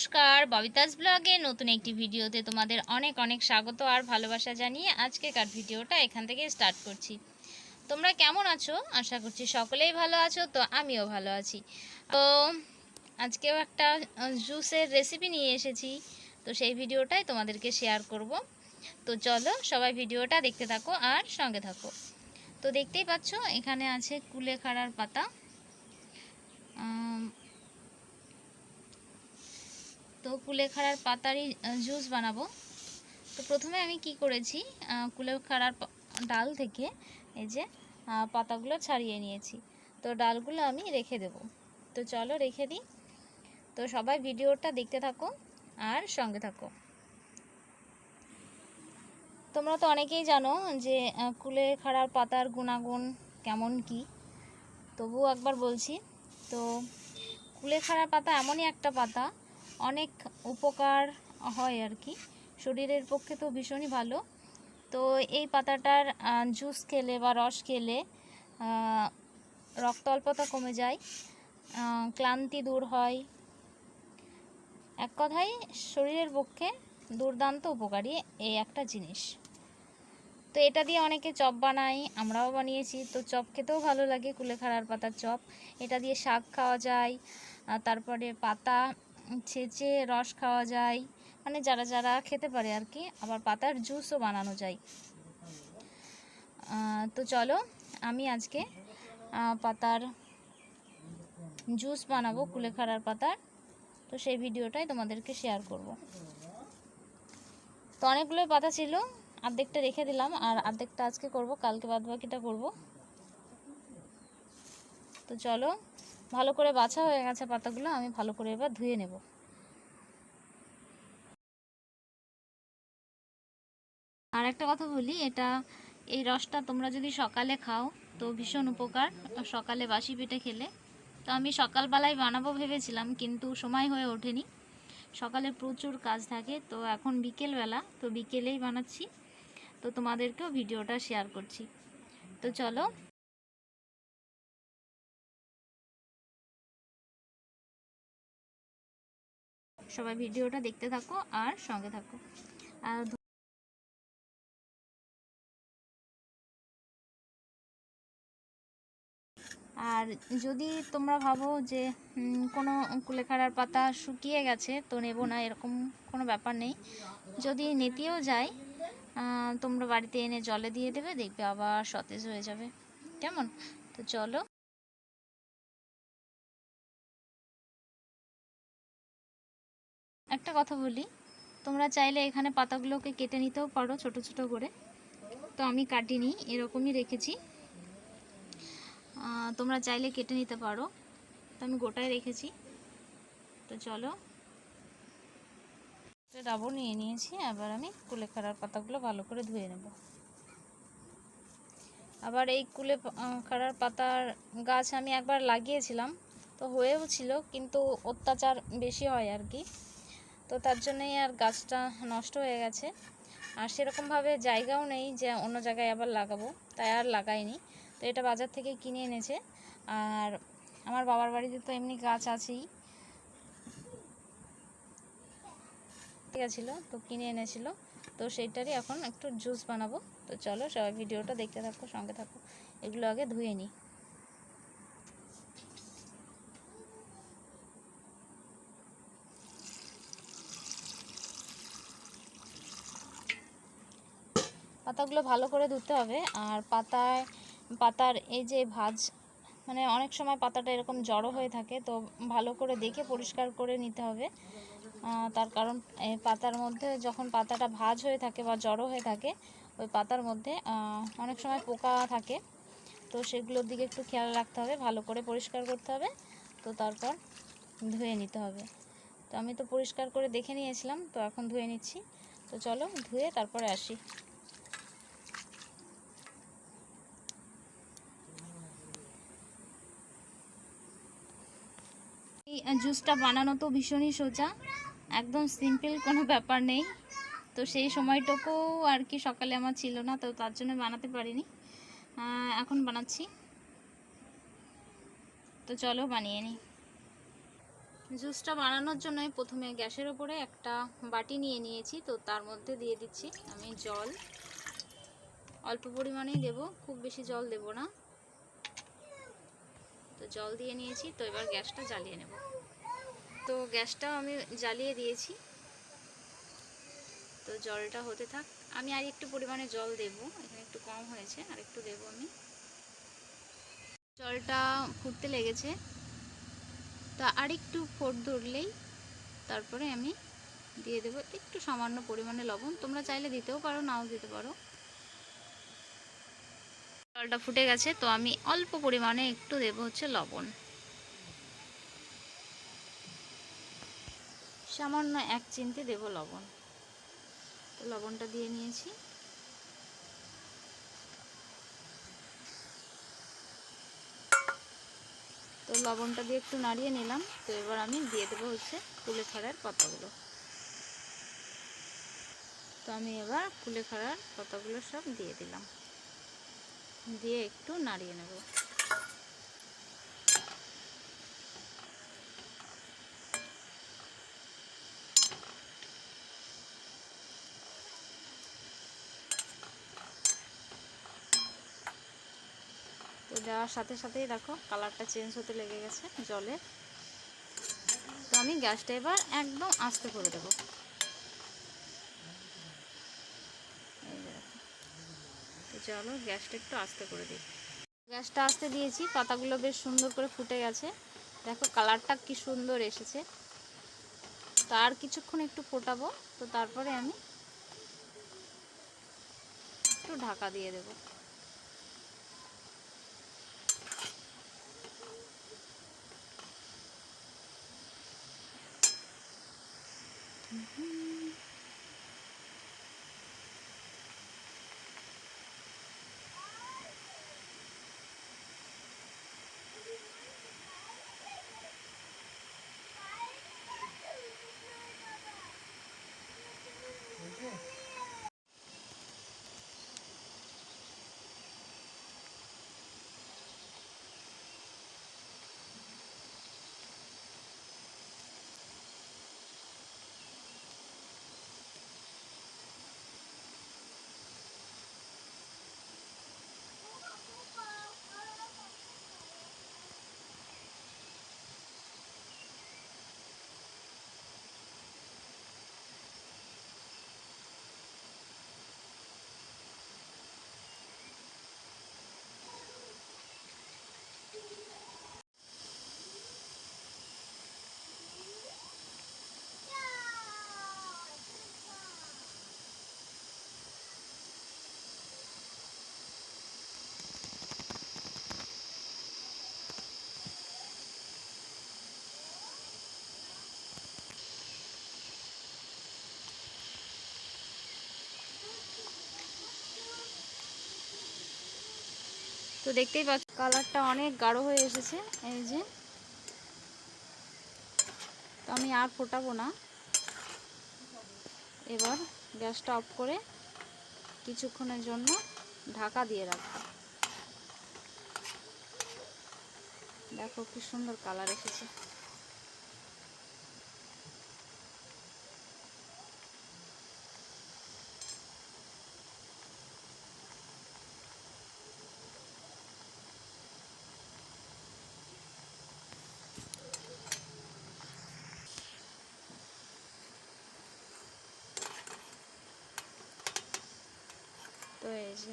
নমস্কার, ববিতাস ব্লগে নতুন একটি ভিডিওতে তোমাদের অনেক অনেক স্বাগত আর ভালোবাসা জানিয়ে আজকেকার ভিডিওটা এখান থেকে স্টার্ট করছি। তোমরা কেমন আছো? আশা করছি সকলেই ভালো আছো, তো আমিও ভালো আছি। তো আজকেও একটা জুসের রেসিপি নিয়ে এসেছি, তো সেই ভিডিওটাই তোমাদেরকে শেয়ার করব। তো চলো সবাই ভিডিওটা দেখতে থাকো আর সঙ্গে থাকো। তো দেখতেই পাচ্ছ, এখানে আছে কুলেখাড়ার পাতা। তো কুলেখাড়ার পাতারই জুস বানাবো। তো প্রথমে আমি কি করেছি কুলেখাড়ার ডাল থেকে এই যে পাতাগুলো ছাড়িয়ে নিয়েছি। তো ডালগুলো আমি রেখে দেব। তো চলো রেখে দিই। তো সবাই ভিডিওটা দেখতে থাকো আর সঙ্গে থাকো। তোমরা তো অনেকেই জানো যে আহ, কুলেখাড়ার পাতার গুণাগুণ কেমন কি? তবুও একবার বলছি তো কুলেখাড়ার পাতা এমনই একটা পাতা অনেক উপকার হয় আর কি। শরীরের পক্ষে তো ভীষণই ভালো। তো এই পাতাটার জুস খেলে বা রস খেলে রক্ত অল্পতা কমে যায় ক্লান্তি দূর হয়। এক কথায় শরীরের পক্ষে দুর্দান্ত উপকারী এই একটা জিনিস। তো এটা দিয়ে অনেকে চপ বানায়, আমরাও বানিয়েছি। তো চপ খেতেও ভালো লাগে, কুলেখাড়ার পাতার চপ। এটা দিয়ে শাক খাওয়া যায় তারপরে পাতা ছেঁচে রস খাওয়া যায়। মানে যারা যারা খেতে পারে আর কি, আবার পাতার জুসও বানানো যায়। তো চলো, আমি আজকে পাতার জুস বানাবো, কুলেখাড়ার পাতার। তো সেই ভিডিওটাই তোমাদেরকে শেয়ার করব। তো অনেকগুলোই পাতা ছিল অর্ধেকটা রেখে দিলাম, আর অর্ধেকটা আজকে করব, কালকে বাদ বাকিটা করব। তো চলো ভালো করে বাছা হয়ে গেছে পাতাগুলো, আমি ভালো করে এবার ধুয়ে নেব। আর একটা কথা বলি, এটা এই রসটা তোমরা যদি সকালে খাও তো ভীষণ উপকার, সকালে বাসি পেটে খেলে। তো আমি সকালবেলায় বানাবো ভেবেছিলাম, কিন্তু সময় হয়ে ওঠেনি। সকালে প্রচুর কাজ থাকে, তো এখন বিকেলবেলা, তো বিকেলেই বানাচ্ছি। তো তোমাদেরকেও ভিডিওটা শেয়ার করছি। তো চলো সবাই ভিডিওটা দেখতে থাকো আর সঙ্গে থাকো। আর আর যদি তোমরা ভাবো যে কোনো কুলেখাড়ার পাতা শুকিয়ে গেছে, তো নেব না, এরকম কোনো ব্যাপার নেই। যদি নেতিয়েও যায় তোমরা বাড়িতে এনে জলে দিয়ে দেবে, দেখবে আবার সতেজ হয়ে যাবে। কেমন? তো চলো একটা কথা বলি, তোমরা চাইলে এখানে পাতাগুলোকে কেটে নিতেও পারো ছোট ছোট করে। তো আমি কাটিনি, এরকমই রেখেছি। তোমরা চাইলে কেটে নিতে পারো। তো আমি গোটায় রেখেছি। তো চলো। ডাবও নিয়ে নিয়েছি, আবার আমি কুলেখাড়ার পাতাগুলো ভালো করে ধুয়ে নেব। আবার এই কুলে খাড়ার পাতার গাছ আমি একবার লাগিয়েছিলাম, তো হয়েও ছিল, কিন্তু অত্যাচার বেশি হয় আর কি। তো তার জন্যই আর গাছটা নষ্ট হয়ে গেছে। আর সেরকমভাবে জায়গাও নেই যে অন্য জায়গায় আবার লাগাবো, তাই আর লাগাইনি। তো এটা বাজার থেকে কিনে এনেছে। আর আমার বাবার বাড়িতে তো এমনি গাছ আছেই। গেছিল, তো কিনে এনেছিল। তো সেইটারই এখন একটু জুস বানাবো। তো চলো সবাই ভিডিওটা দেখতে থাকো, সঙ্গে থাকো। এগুলো আগে ধুয়ে নিই পাতাগুলো ভালো করে ধুতে হবে। আর পাতায়, পাতার এই যে ভাজ মানে অনেক সময় পাতাটা এরকম জড়ো হয়ে থাকে, তো ভালো করে দেখে পরিষ্কার করে নিতে হবে। তার কারণ পাতার মধ্যে যখন পাতাটা ভাজ হয়ে থাকে বা জড়ো হয়ে থাকে, ওই পাতার মধ্যে অনেক সময় পোকা থাকে। তো সেগুলোর দিকে একটু খেয়াল রাখতে হবে, ভালো করে পরিষ্কার করতে হবে। তো তারপর ধুয়ে নিতে হবে। তো আমি তো পরিষ্কার করে দেখে নিয়েছিলাম, তো এখন ধুয়ে নিচ্ছি। তো চলো ধুয়ে তারপরে আসি। এই জুসটা বানানো তো ভীষণই সোজা। একদম সিম্পল কোনো ব্যাপার নেই। তো সেই সময়টুকু আর কি সকালে আমার ছিল না, তো তার জন্য বানাতে পারিনি। এখন বানাচ্ছি। তো চলো বানিয়ে নিই। জুসটা বানানোর জন্য প্রথমে গ্যাসের ওপরে একটা বাটি নিয়ে নিয়েছি, তো তার মধ্যে দিয়ে দিচ্ছি আমি জল। অল্প পরিমাণেই দেব, খুব বেশি জল দেব না। তো জল দিয়ে নিয়েছি, তো এবার গ্যাসটা জ্বালিয়ে নেব। তো গ্যাসটাও আমি জ্বালিয়ে দিয়েছি। তো জলটা হতে থাক, আমি আর একটু পরিমাণে জল দেব, এখানে একটু কম হয়েছে, আর একটু দেব আমি। জলটা ফুটতে লেগেছে। তা আরেকটু ফোট ধরলেই তারপরে আমি দিয়ে দেবো একটু সামান্য পরিমাণে লবণ। তোমরা চাইলে দিতেও পারো, নাও দিতে পারো। জলটা ফুটে গেছে, তো আমি অল্প পরিমাণে একটু দেব হচ্ছে লবণ। সামান্য এক চিনতে দেব লবণ। তো লবণটা দিয়ে নিয়েছি। তো লবণটা দিয়ে একটু নাড়িয়ে নিলাম, তো এবার আমি দিয়ে দেবো হচ্ছে কুলেখাড়ার পাতাগুলো। তো আমি এবার কুলেখাড়ার পাতাগুলো সব দিয়ে দিলাম। দিয়ে একটু নাড়িয়ে নেব। তো দেওয়ার সাথে সাথেই দেখো কালারটা চেঞ্জ হতে লেগে গেছে জলে। তো আমি গ্যাসটা এবার একদম আস্তে করে দেব এই যে দেখো। তো চলো গ্যাসটা একটু আস্তে করে দিই। গ্যাসটা আস্তে দিয়েছি, পাতাগুলো বেশ সুন্দর করে ফুটে গেছে। দেখো কালারটা কি সুন্দর এসেছে। তার কিছুক্ষণ একটু ফোটাবো, তো তারপরে আমি একটু ঢাকা দিয়ে দেবো। তো দেখতেই পাচ্ছ, কালারটা অনেক গাঢ় হয়ে এসেছে, এই যে। তো আমি আর ফোটাবো না। এবার গ্যাসটা অফ করে কিছুক্ষণের জন্য ঢাকা দিয়ে রাখব। দেখো কি সুন্দর কালার এসেছে। তো এই যে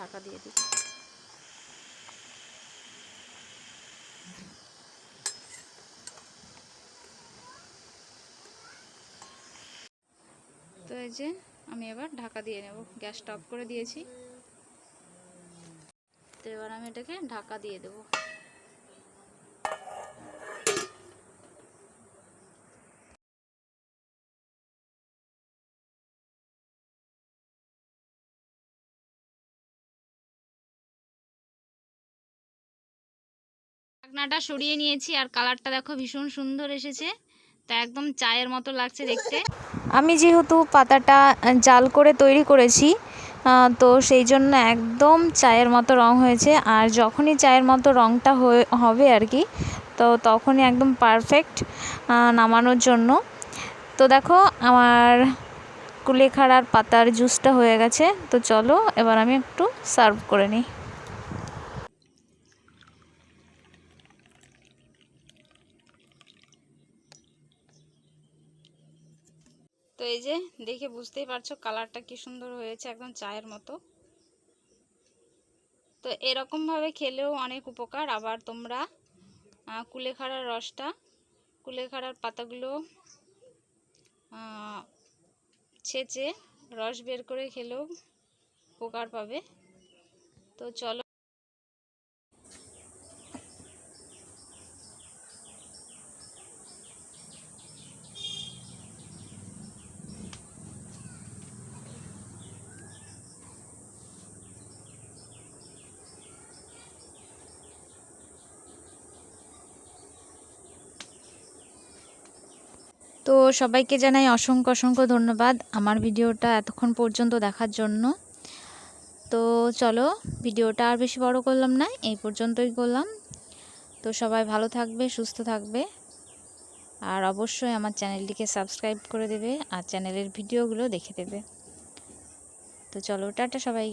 ঢাকা দিয়ে দিই। তো এই যে আমি এবার ঢাকা দিয়ে নেব। গ্যাসটা অফ করে দিয়েছি। তো এবার আমি এটাকে ঢাকা দিয়ে দেবো। ঢাকনাটা সরিয়ে নিয়েছি আর কালারটা দেখো ভীষণ সুন্দর এসেছে। তা একদম চায়ের মতো লাগছে দেখতে। আমি যেহেতু পাতাটা জাল করে তৈরি করেছি তো সেই জন্য একদম চায়ের মতো রং হয়েছে। আর যখনই চায়ের মতো রংটা হবে আর কি, তো তখনই একদম পারফেক্ট নামানোর জন্য। তো দেখো, আমার কুলেখাড়ার পাতার জুসটা হয়ে গেছে। তো চলো, এবার আমি একটু সার্ভ করে নিই। এই যে দেখে বুঝতেই পারছ কালারটা কি সুন্দর হয়েছে, একদম চায়ের মতো। তো এরকমভাবে খেলেও অনেক উপকার। আবার তোমরা কুলেখাড়ার রসটা, কুলেখাড়ার পাতাগুলো ছেঁচে রস বের করে খেলেও উপকার পাবে। তো চলো তো সবাইকে জানাই অসংখ্য অসংখ্য ধন্যবাদ আমার ভিডিওটা এতক্ষণ পর্যন্ত দেখার জন্য। তো চলো, ভিডিওটা আর বেশি বড় করলাম না, এই পর্যন্তই করলাম। তো সবাই ভালো থাকবে, সুস্থ থাকবে। আর অবশ্যই আমার চ্যানেলটিকে সাবস্ক্রাইব করে দেবে আর চ্যানেলের ভিডিওগুলো দেখে দেবে। তো চলো, টাটা সবাই